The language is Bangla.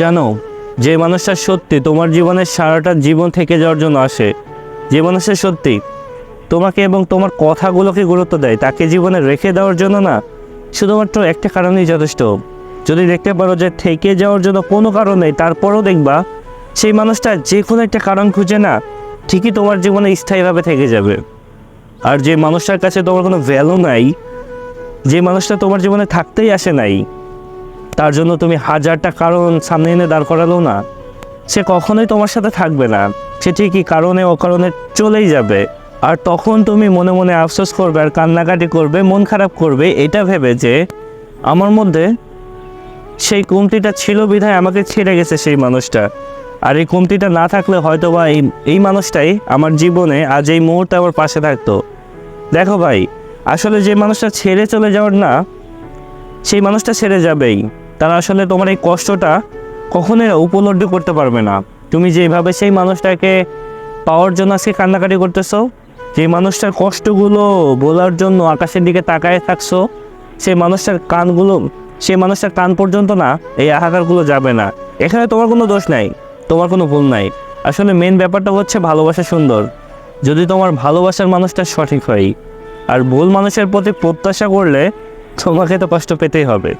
জানো, যে মানুষটা সত্যি তোমার জীবনের সারাটা জীবন থেকে যাওয়ার জন্য আসে, যে মানুষটা সত্যি তোমাকে এবং তোমার কথাগুলোকে গুরুত্ব দেয়, তাকে জীবনে রেখে দেওয়ার জন্য না, শুধুমাত্র একটা কারণেই যথেষ্ট। যদি দেখতে পারো যে থেকে যাওয়ার জন্য কোনো কারণ নেই তারপরও দেখবা, সেই মানুষটা যে কোনো একটা কারণ খুঁজে না, ঠিকই তোমার জীবনে স্থায়ীভাবে থেকে যাবে। আর যে মানুষটার কাছে তোমার কোনো ভ্যালু নাই, যে মানুষটা তোমার জীবনে থাকতেই আসে নাই তার জন্য তুমি হাজারটা কারণ সামনে এনে দাঁড় করালো না। সে কখনোই তোমার সাথে থাকবে না। সে ঠিকই কারণে অকারণে চলেই যাবে। আর তখন তুমি মনে মনে আফসোস করবে আর কান্নাকাটি করবে, মন খারাপ করবে, এটা ভেবে যে আমার মধ্যে সেই কমতিটা ছিল বিধায় আমাকে ছেড়ে গেছে সেই মানুষটা। আর এই কমতিটা না থাকলে হয়তো বা এই এই মানুষটাই আমার জীবনে আজ এই মুহূর্তে আমার পাশে থাকতো। দেখো ভাই, আসলে যে মানুষটা ছেড়ে চলে যাওয়ার না, সেই মানুষটা ছেড়ে যাবেই। তারা আসলে তোমার এই কষ্টটা কখনোই উপলব্ধি করতে পারবে না। তুমি যেভাবে সেই মানুষটাকে পাওয়ার জন্য আজকে কান্নাকাটি করতেছো, যে মানুষটার কষ্টগুলো বলার জন্য আকাশের দিকে তাকায় থাকছো, সেই মানুষটার কানগুলো, সেই মানুষটার কান পর্যন্ত না এই আহাকারগুলো যাবে না। এখানে তোমার কোনো দোষ নাই, তোমার কোনো ভুল নাই। আসলে মেন ব্যাপারটা হচ্ছে ভালোবাসা সুন্দর। যদি তোমার ভালোবাসার মানুষটা সঠিক হয়, আর ভুল মানুষের প্রতি প্রত্যাশা করলে তোমাকে তো কষ্ট পেতেই হবে।